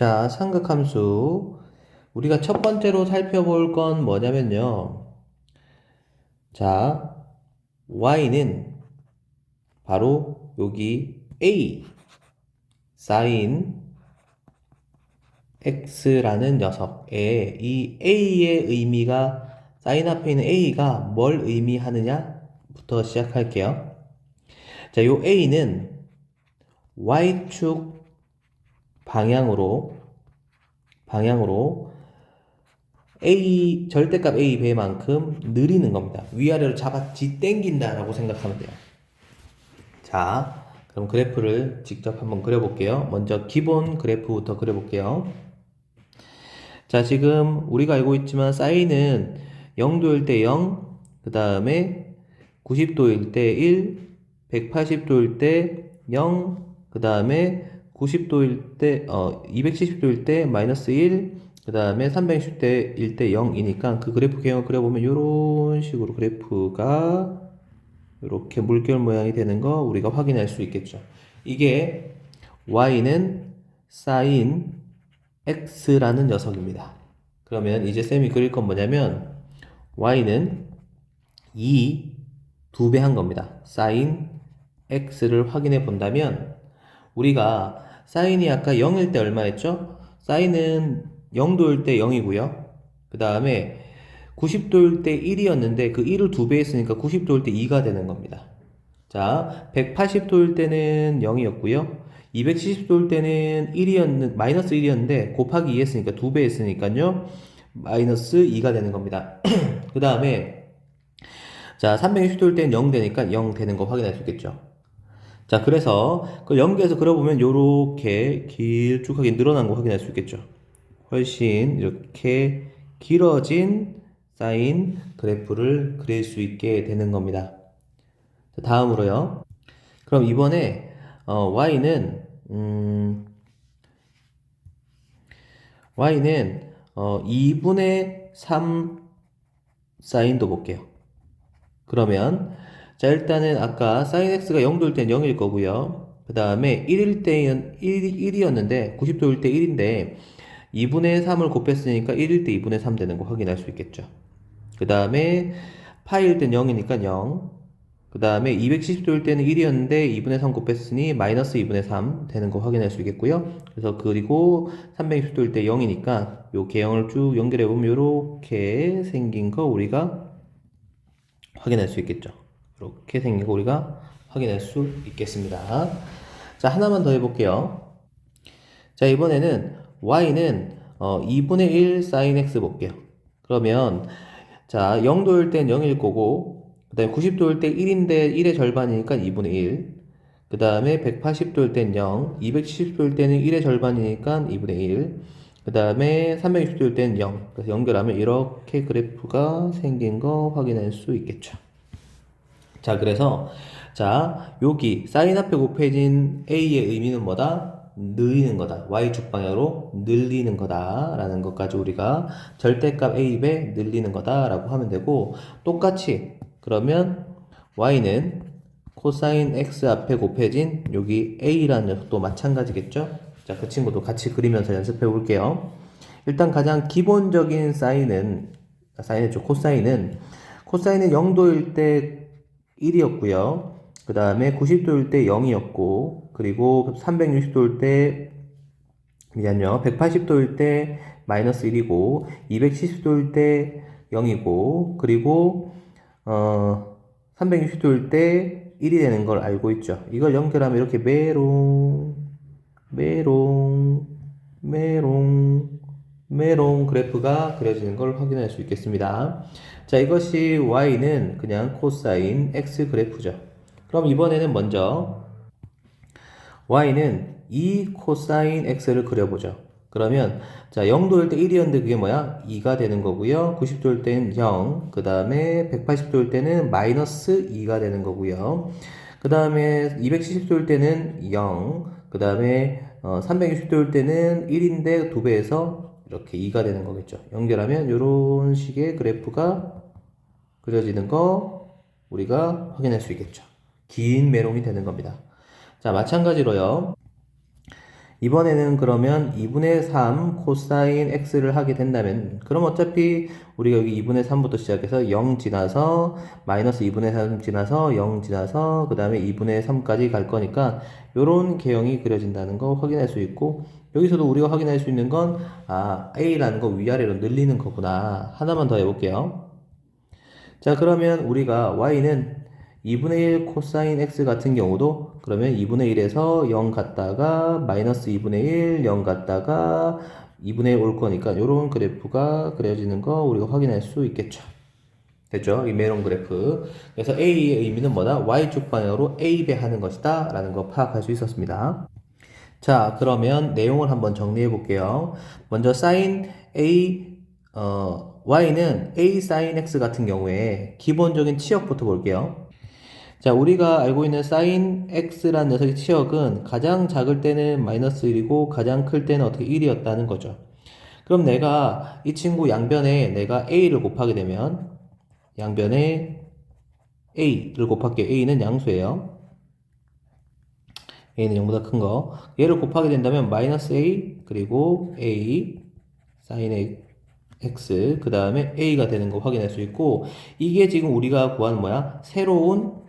자, 삼각함수. 우리가 첫 번째로 살펴볼 건 뭐냐면요. 자, y는 바로 여기 a sin x라는 녀석의 이 a의 의미가 sin 앞에 있는 a가 뭘 의미하느냐부터 시작할게요. 자, 요 a는 y축 방향으로 방향으로 a 절대값 a 배만큼 느리는 겁니다. 위아래로 잡아지 땡긴다라고 생각하면 돼요. 자, 그럼 그래프를 직접 한번 그려볼게요. 먼저 기본 그래프부터 그려볼게요. 자, 지금 우리가 알고 있지만 사인은 0도일 때 0, 그 다음에 90도일 때 1, 180도일 때 0, 그 다음에 90도일 때, 어, 270도일 때 마이너스 1, 그 다음에 360도일 때 0이니까 그 그래프 개형을 그려보면 이런 식으로 그래프가 이렇게 물결 모양이 되는 거 우리가 확인할 수 있겠죠. 이게 y는 sin x라는 녀석입니다. 그러면 이제 쌤이 그릴 건 뭐냐면 y는 2 두 배 한 겁니다. sin x를 확인해 본다면 우리가 사인이 아까 0일 때 얼마였죠? 사인은 0도일 때 0이고요. 그 다음에 90도일 때 1이었는데 그 1을 두배 했으니까 90도일 때 2가 되는 겁니다. 자, 180도일 때는 0이었고요. 270도일 때는 1이었는, 마이너스 1이었는데 곱하기 2 했으니까 두배 했으니까요. 마이너스 2가 되는 겁니다. 그 다음에 자, 360도일 때는 0 되니까 0 되는 거 확인할 수 있겠죠. 자, 그래서 그걸 연계해서 그려보면 요렇게 길쭉하게 늘어난 거 확인할 수 있겠죠. 훨씬 이렇게 길어진 사인 그래프를 그릴 수 있게 되는 겁니다. 자, 다음으로요. 그럼 이번에 어, y는 음, y는 어, 2분의 3 사인도 볼게요. 그러면 자 일단은 아까 sin x가 0도일 땐 0일 거고요. 그 다음에 1일 때는 1, 1이었는데 90도일 때 1인데 2분의 3을 곱했으니까 1일 때 2분의 3 되는 거 확인할 수 있겠죠. 그 다음에 파일 땐 0이니까 0. 그 다음에 270도일 때는 1이었는데 2분의 3 곱했으니 마이너스 2분의 3 되는 거 확인할 수 있겠고요. 그래서 그리고 360도일 때 0이니까 요 개형을 쭉 연결해 보면 요렇게 생긴 거 우리가 확인할 수 있겠죠. 이렇게 생긴 거 우리가 확인할 수 있겠습니다. 자, 하나만 더 해볼게요. 자, 이번에는 y는 어, 2분의 1 sin x 볼게요. 그러면 자, 0도일 땐 0일 거고 그 다음에 90도일 때 1인데 1의 절반이니까 2분의 1. 그 다음에 180도일 땐 0, 270도일 때는 1의 절반이니까 2분의 1. 그 다음에 360도일 때는 0. 그래서 연결하면 이렇게 그래프가 생긴 거 확인할 수 있겠죠. 자, 그래서 자, 여기 사인 앞에 곱해진 a의 의미는 뭐다? 늘리는 거다. y축 방향으로 늘리는 거다라는 것까지 우리가 절대값 a배 늘리는 거다라고 하면 되고 똑같이 그러면 y는 코사인 x 앞에 곱해진 여기 a라는 녀석도 마찬가지겠죠? 자, 그 친구도 같이 그리면서 연습해 볼게요. 일단 가장 기본적인 사인은 사인의 쪽 코사인은 코사인은 0도일 때 1이었고요. 그 다음에 90도일 때 0이었고, 그리고 360도일 때, 미안요. 180도일 때 마이너스 1이고, 270도일 때 0이고, 그리고, 어, 360도일 때 1이 되는 걸 알고 있죠. 이걸 연결하면 이렇게 메롱, 메롱, 메롱, 메롱 그래프가 그려지는 걸 확인할 수 있겠습니다. 자, 이것이 y는 그냥 코사인 x 그래프죠. 그럼 이번에는 먼저 y는 2 코사인 x를 그려보죠. 그러면 자 0도일 때 1이었는데 그게 뭐야? 2가 되는 거고요. 90도일 때는 0, 그 다음에 180도일 때는 마이너스 2가 되는 거고요. 그 다음에 270도일 때는 0, 그 다음에 어, 360도일 때는 1인데 2배에서 이렇게 2가 되는 거겠죠. 연결하면 이런 식의 그래프가 그려지는 거 우리가 확인할 수 있겠죠. 긴 메롱이 되는 겁니다. 자, 마찬가지로요. 이번에는 그러면 2분의 3 코사인 x를 하게 된다면 그럼 어차피 우리가 여기 2분의 3부터 시작해서 0 지나서 마이너스 2분의 3 지나서 0 지나서 그 다음에 2분의 3까지 갈 거니까 요런 개형이 그려진다는 거 확인할 수 있고 여기서도 우리가 확인할 수 있는 건 아, a라는 거 위아래로 늘리는 거구나. 하나만 더 해볼게요. 자, 그러면 우리가 y는 2분의 1 코사인 x 같은 경우도 그러면 2분의 1에서 0 갔다가 마이너스 2분의 1, 0 갔다가 2분의 1 올 거니까 이런 그래프가 그려지는 거 우리가 확인할 수 있겠죠. 됐죠? 이 메론 그래프. 그래서 A의 의미는 뭐다? Y축 방향으로 A 배 하는 것이다. 라는 거 파악할 수 있었습니다. 자, 그러면 내용을 한번 정리해 볼게요. 먼저 sin A, 어, Y는 A sin X 같은 경우에 기본적인 치역부터 볼게요. 자, 우리가 알고 있는 sin x라는 녀석의 치역은 가장 작을 때는 마이너스 1이고 가장 클 때는 어떻게 1이었다는 거죠. 그럼 내가 이 친구 양변에 내가 a를 곱하게 되면 양변에 a를 곱할게요. a는 양수예요. a는 0보다 큰 거. 얘를 곱하게 된다면 마이너스 a 그리고 a sin x 그 다음에 a가 되는 거 확인할 수 있고 이게 지금 우리가 구하는 뭐야? 새로운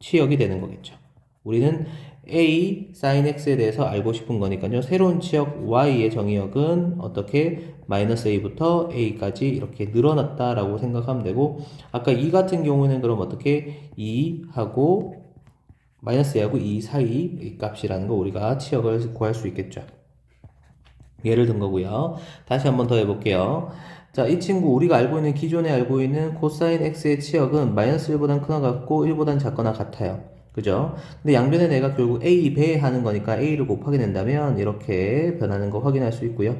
치역이 되는 거겠죠. 우리는 a sin x에 대해서 알고 싶은 거니까요. 새로운 치역 y의 정의역은 어떻게 마이너스 a부터 a까지 이렇게 늘어났다라고 생각하면 되고 아까 2 같은 경우는 그럼 어떻게 2하고 마이너스 a하고 2 사이 값이라는 거 우리가 치역을 구할 수 있겠죠. 예를 든 거고요. 다시 한번 더 해볼게요. 자, 이 친구 우리가 알고 있는 기존에 알고 있는 코사인 x의 치역은 마이너스 1보단 크거나 같고 1보단 작거나 같아요. 그죠? 근데 양변에 내가 결국 a 배하는 거니까 a를 곱하게 된다면 이렇게 변하는 거 확인할 수 있고요.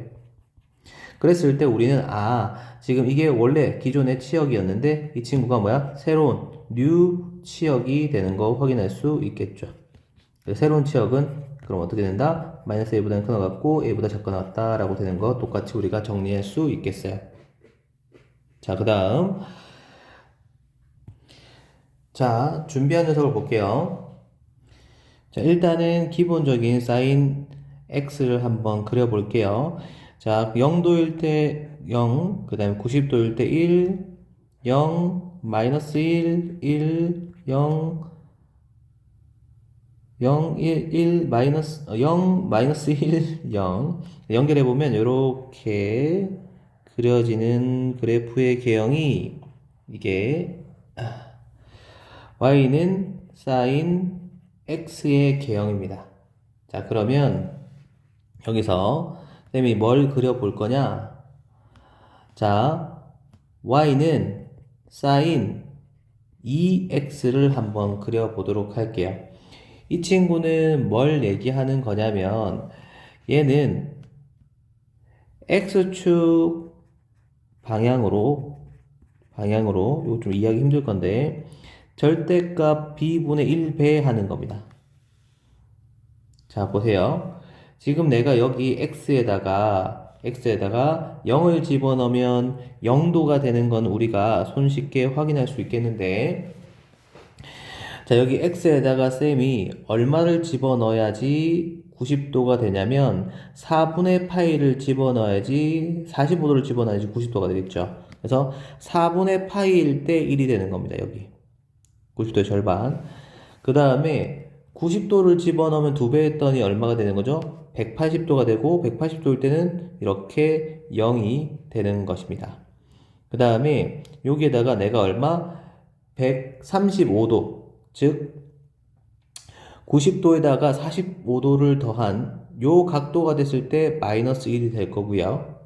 그랬을 때 우리는 아 지금 이게 원래 기존의 치역이었는데 이 친구가 뭐야? 새로운 new 치역이 되는 거 확인할 수 있겠죠. 새로운 치역은 그럼 어떻게 된다? 마이너스 a보다는 크거나 같고 a보다 작거나 같다라고 되는 거 똑같이 우리가 정리할 수 있겠어요. 자, 그 다음. 자, 준비한 녀석을 볼게요. 자, 일단은 기본적인 사인 x를 한번 그려볼게요. 자, 0도일 때 0, 그 다음에 90도일 때 1, 0, 마이너스 1, 1, 0, 0, 1, 1, 마이너스, 0, 마이너스 1, 0. 연결해보면, 이렇게 그려지는 그래프의 개형이, 이게, y는 sin x의 개형입니다. 자, 그러면, 여기서, 쌤이 뭘 그려볼 거냐? 자, y는 sin 2x를 한번 그려보도록 할게요. 이 친구는 뭘 얘기하는 거냐면 얘는 x축 방향으로 방향으로 이거 좀 이해하기 힘들 건데 절대값 b분의 1배 하는 겁니다. 자 보세요. 지금 내가 여기 x에다가 x에다가 0을 집어넣으면 0도가 되는 건 우리가 손쉽게 확인할 수 있겠는데 자, 여기 x에다가 쌤이 얼마를 집어넣어야지 90도가 되냐면 4분의 파이를 집어넣어야지 45도를 집어넣어야지 90도가 되겠죠. 그래서 4분의 파이일 때 1이 되는 겁니다. 여기 90도의 절반. 그 다음에 90도를 집어넣으면 2배 했더니 얼마가 되는 거죠? 180도가 되고 180도일 때는 이렇게 0이 되는 것입니다. 그 다음에 여기에다가 내가 얼마? 135도 즉 90도에다가 45도를 더한 요 각도가 됐을 때 마이너스 1이 될 거고요.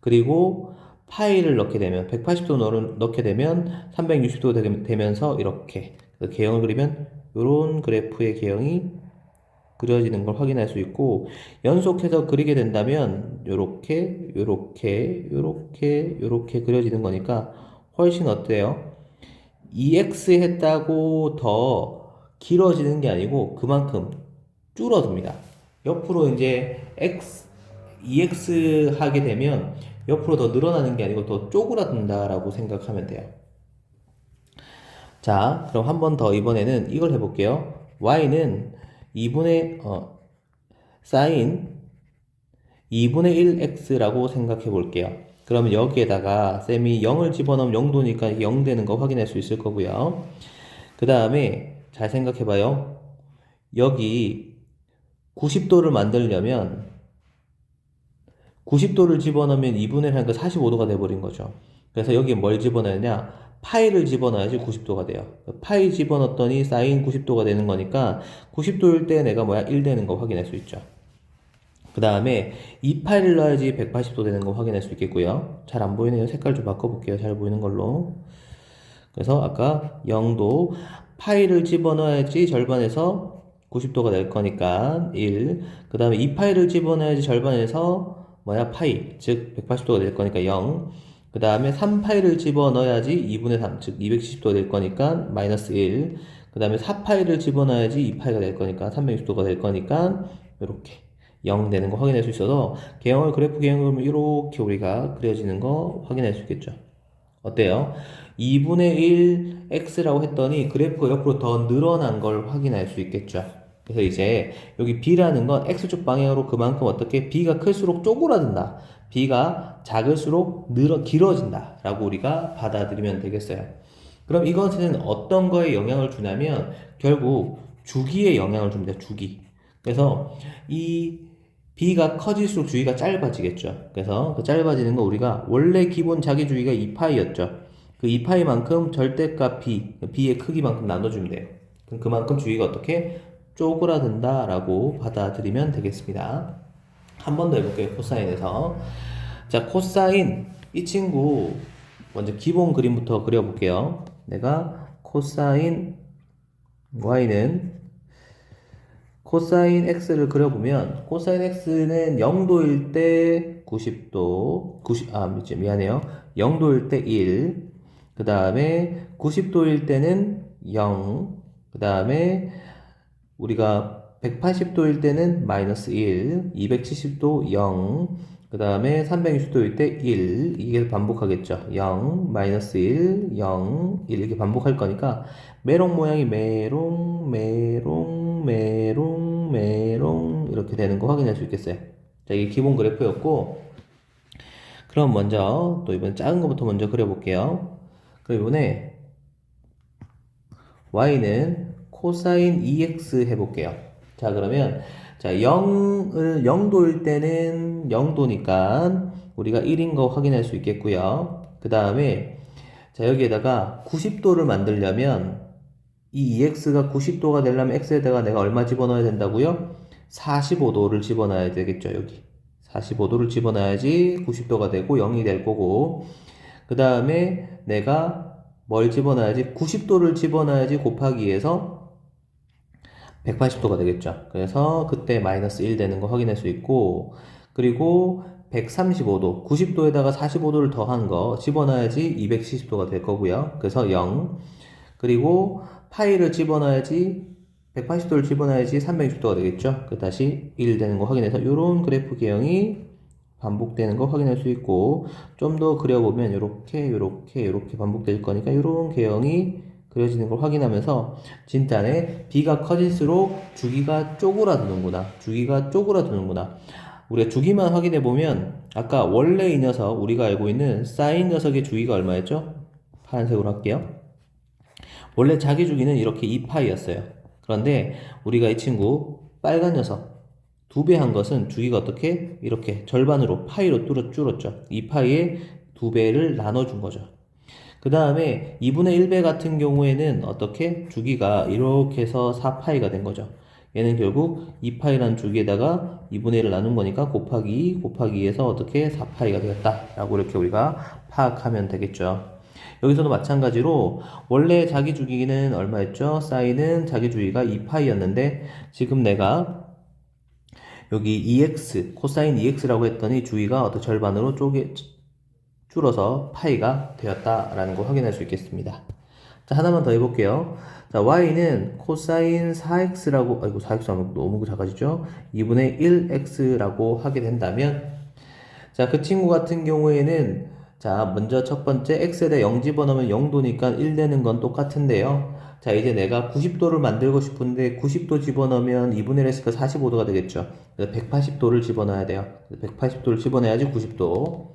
그리고 파이를 넣게 되면 180도 넣게 되면 360도 되면서 이렇게 그 개형을 그리면 이런 그래프의 개형이 그려지는 걸 확인할 수 있고 연속해서 그리게 된다면 이렇게 이렇게 이렇게 이렇게 그려지는 거니까 훨씬 어때요? EX 했다고 더 길어지는 게 아니고 그만큼 줄어듭니다. 옆으로 이제 X, EX 하게 되면 옆으로 더 늘어나는 게 아니고 더 쪼그라든다라고 생각하면 돼요. 자, 그럼 한 번 더 이번에는 이걸 해볼게요. Y는 2분의, 어, 사인 2분의 1x라고 생각해 볼게요. 그러면 여기에다가 쌤이 0을 집어넣으면 0도니까 0 되는 거 확인할 수 있을 거고요. 그 다음에 잘 생각해 봐요. 여기 90도를 만들려면 90도를 집어넣으면 2분의 1 하니까 45도가 돼버린 거죠. 그래서 여기에 뭘 집어넣느냐? 파이를 집어넣어야지 90도가 돼요. 파이 집어넣었더니 사인 90도가 되는 거니까 90도일 때 내가 뭐야? 1 되는 거 확인할 수 있죠. 그 다음에 2 파이를 넣어야지 180도 되는 거 확인할 수 있겠고요. 잘 안 보이네요. 색깔 좀 바꿔볼게요. 잘 보이는 걸로. 그래서 아까 0도 파이를 집어넣어야지 절반에서 90도가 될 거니까 1. 그 다음에 2파이를 집어넣어야지 절반에서 뭐야? 파이. 즉 180도가 될 거니까 0. 그 다음에 3파이를 집어넣어야지 2분의 3. 즉 270도가 될 거니까 마이너스 1. 그 다음에 4파이를 집어넣어야지 2파이가 될 거니까 360도가 될 거니까 이렇게 0 되는 거 확인할 수 있어서 개형을 그래프 개형을 이렇게 우리가 그려지는 거 확인할 수 있겠죠. 어때요? 2분의 1 x라고 했더니 그래프가 옆으로 더 늘어난 걸 확인할 수 있겠죠. 그래서 이제 여기 b라는 건 x축 방향으로 그만큼 어떻게 b가 클수록 쪼그라든다. B가 작을수록 늘어 길어진다. 라고 우리가 받아들이면 되겠어요. 그럼 이것은 어떤 거에 영향을 주냐면 결국 주기에 영향을 줍니다. 주기. 그래서 이 b가 커질수록 주기가 짧아지겠죠. 그래서 그 짧아지는 거 우리가 원래 기본 자기 주기가 2파이였죠. 그 2파이만큼 절대값 b, b의 크기만큼 나눠주면 돼요. 그럼 그만큼 주기가 어떻게 쪼그라든다라고 받아들이면 되겠습니다. 한 번 더 해볼게요. 코사인에서. 자, 코사인. 이 친구 먼저 기본 그림부터 그려볼게요. 내가 코사인 y는 코사인 x를 그려보면 코사인 x는 0도일 때 90도 90, 아 미안해요 0도일 때 1, 그 다음에 90도일 때는 0, 그 다음에 우리가 180도일 때는 마이너스 1, 270도 0, 그 다음에 360도일 때 1, 이게 반복하겠죠. 0, 마이너스 1, 0, 1 이렇게 반복할 거니까 메롱 모양이 메롱, 메롱, 메롱, 메롱 이렇게 되는 거 확인할 수 있겠어요. 자, 이게 기본 그래프였고 그럼 먼저 또 이번 작은 거부터 먼저 그려볼게요. 그럼 이번에 y는 코사인 2x 해볼게요. 자, 그러면 자, 0을 0도일 때는 0도니까 우리가 1인 거 확인할 수 있겠고요. 그 다음에 자, 여기에다가 90도를 만들려면 이 2x가 90도가 되려면 x에다가 내가 얼마 집어넣어야 된다고요? 45도를 집어넣어야 되겠죠, 여기. 45도를 집어넣어야지 90도가 되고 0이 될 거고. 그 다음에 내가 뭘 집어넣어야지? 90도를 집어넣어야지 곱하기 해서 180도가 되겠죠. 그래서 그때 마이너스 1 되는 거 확인할 수 있고, 그리고 135도, 90도에다가 45도를 더한 거 집어넣어야지 270도가 될 거고요. 그래서 0. 그리고 파이를 집어넣어야지 180도를 집어넣어야지 360도가 되겠죠. 그 다시 1 되는 거 확인해서 이런 그래프 개형이 반복되는 거 확인할 수 있고 좀 더 그려보면 이렇게 이렇게 이렇게 반복될 거니까 이런 개형이 그려지는 걸 확인하면서 진단에 B가 커질수록 주기가 쪼그라드는구나 주기가 쪼그라드는구나 우리가 주기만 확인해 보면 아까 원래 이 녀석 우리가 알고 있는 사인 녀석의 주기가 얼마였죠? 파란색으로 할게요 원래 자기 주기는 이렇게 2파이였어요 그런데 우리가 이 친구 빨간 녀석 두 배 한 것은 주기가 어떻게 이렇게 절반으로 파이로 뚫어 줄었죠. 이 파이에 두 배를 나눠준 거죠. 그 다음에 2분의 1배 같은 경우에는 어떻게 주기가 이렇게 해서 4파이가 된 거죠. 얘는 결국 2파이라는 주기에다가 2분의 1을 나눈 거니까 곱하기 2 곱하기 2에서 어떻게 4파이가 되었다라고 이렇게 우리가 파악하면 되겠죠. 여기서도 마찬가지로 원래 자기 주기는 얼마였죠? 사인은 자기 주기가 2파이였는데 지금 내가 여기 2x, 코사인 2x라고 했더니 주기가 어떤 절반으로 쪼개, 줄어서 파이가 되었다라는 걸 확인할 수 있겠습니다. 자, 하나만 더 해볼게요. 자, y는 코사인 4x라고, 아이고, 4x 하면 너무 작아지죠? 2분의 1x라고 하게 된다면, 자, 그 친구 같은 경우에는, 자, 먼저 첫 번째 x에다 0 집어넣으면 0도니까 1 되는 건 똑같은데요. 자, 이제 내가 90도를 만들고 싶은데 90도 집어넣으면 2분의 1 했으니까 45도가 되겠죠. 그래서 180도를 집어넣어야 돼요. 180도를 집어넣어야지 90도.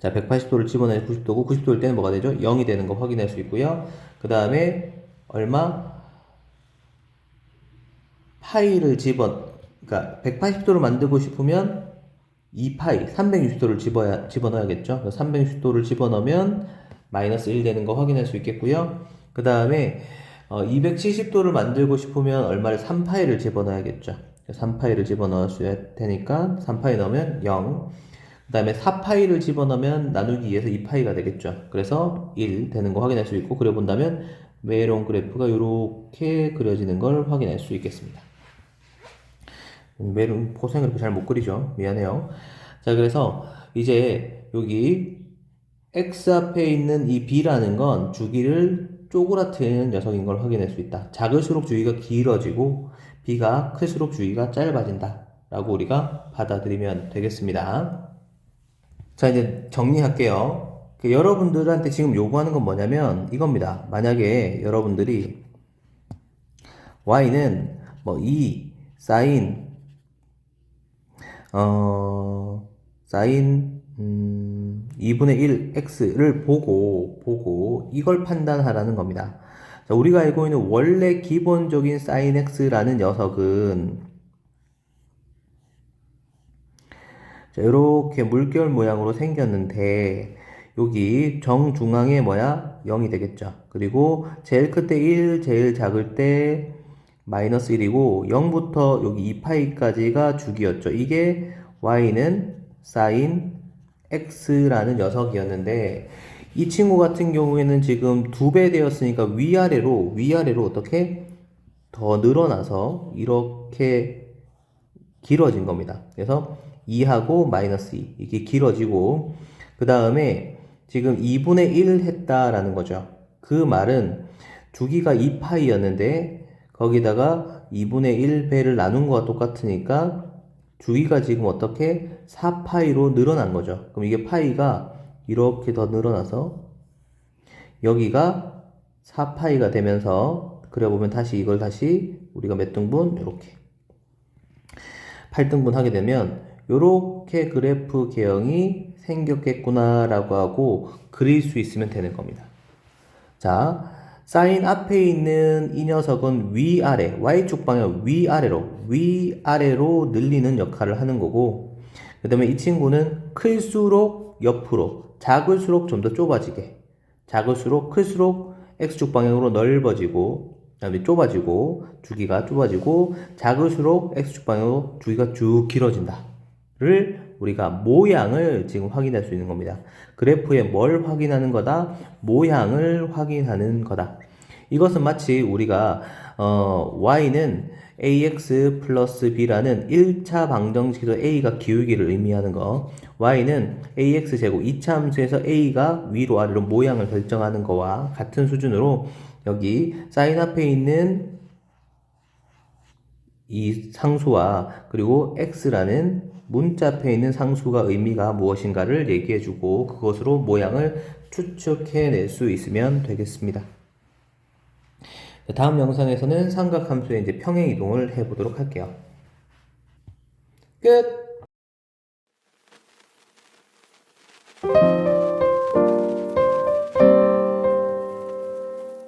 자, 180도를 집어넣어야 90도고 90도일 때는 뭐가 되죠? 0이 되는 거 확인할 수 있고요. 그 다음에 얼마? 파이를 집어, 그러니까 180도를 만들고 싶으면 2파이, 360도를 집어야, 집어넣어야겠죠. 360도를 집어넣으면 마이너스 1 되는 거 확인할 수 있겠고요. 그 다음에 어, 270도를 만들고 싶으면 얼마를 3파이를 집어넣어야겠죠. 3파이를 집어넣어야 되니까 3파이 넣으면 0. 그 다음에 4파이를 집어넣으면 나누기 2에서 2파이가 되겠죠. 그래서 1 되는 거 확인할 수 있고 그려본다면 메론 그래프가 이렇게 그려지는 걸 확인할 수 있겠습니다. 메론 포생 그래프 잘 못 그리죠. 미안해요. 자, 그래서 이제 여기 x 앞에 있는 이 b라는 건 주기를 쪼그라뜨리는 녀석인 걸 확인할 수 있다. 작을수록 주기가 길어지고 b가 클수록 주기가 짧아진다. 라고 우리가 받아들이면 되겠습니다. 자, 이제 정리할게요. 그 여러분들한테 지금 요구하는 건 뭐냐면 이겁니다. 만약에 여러분들이 y는 뭐 2, 사인, 어, 사인, 음, 2분의 1 x를 보고, 보고 이걸 판단하라는 겁니다. 자, 우리가 알고 있는 원래 기본적인 사인 x라는 녀석은 자, 이렇게 물결 모양으로 생겼는데 여기 정중앙에 뭐야? 0이 되겠죠. 그리고 제일 클 때 1, 제일 작을 때 마이너스 1이고 0부터 여기 2파이까지가 주기였죠. 이게 y는 사인 x라는 녀석이었는데 이 친구 같은 경우에는 지금 두 배 되었으니까 위아래로 위아래로 어떻게 더 늘어나서 이렇게 길어진 겁니다. 그래서 2하고 마이너스 2 이게 길어지고 그 다음에 지금 2분의 1 했다라는 거죠. 그 말은 주기가 2파이였는데 거기다가 2분의 1배를 나눈 거와 똑같으니까 주기가 지금 어떻게 4파이로 늘어난 거죠. 그럼 이게 파이가 이렇게 더 늘어나서 여기가 4파이가 되면서 그려보면 다시 이걸 다시 우리가 몇 등분? 이렇게 8등분 하게 되면 이렇게 그래프 개형이 생겼겠구나라고 하고 그릴 수 있으면 되는 겁니다. 자, 사인 앞에 있는 이 녀석은 위아래, y축 방향 위아래로, 위아래로 늘리는 역할을 하는 거고, 그 다음에 이 친구는 클수록 옆으로, 작을수록 좀 더 좁아지게, 작을수록 클수록 x축 방향으로 넓어지고, 그 다음에 좁아지고, 주기가 좁아지고, 작을수록 x축 방향으로 주기가 쭉 길어진다. 를 우리가 모양을 지금 확인할 수 있는 겁니다. 그래프에 뭘 확인하는 거다? 모양을 확인하는 거다. 이것은 마치 우리가 어, y는 ax 플러스 b라는 1차 방정식에서 a가 기울기를 의미하는 거 y는 ax 제곱 2차 함수에서 a가 위로 아래로 모양을 결정하는 거와 같은 수준으로 여기 사인 앞에 있는 이 상수와 그리고 x라는 문자 앞에 있는 상수가 의미가 무엇인가를 얘기해주고 그것으로 모양을 추측해낼 수 있으면 되겠습니다. 네, 다음 영상에서는 삼각함수의 이제 평행 이동을 해보도록 할게요. 끝!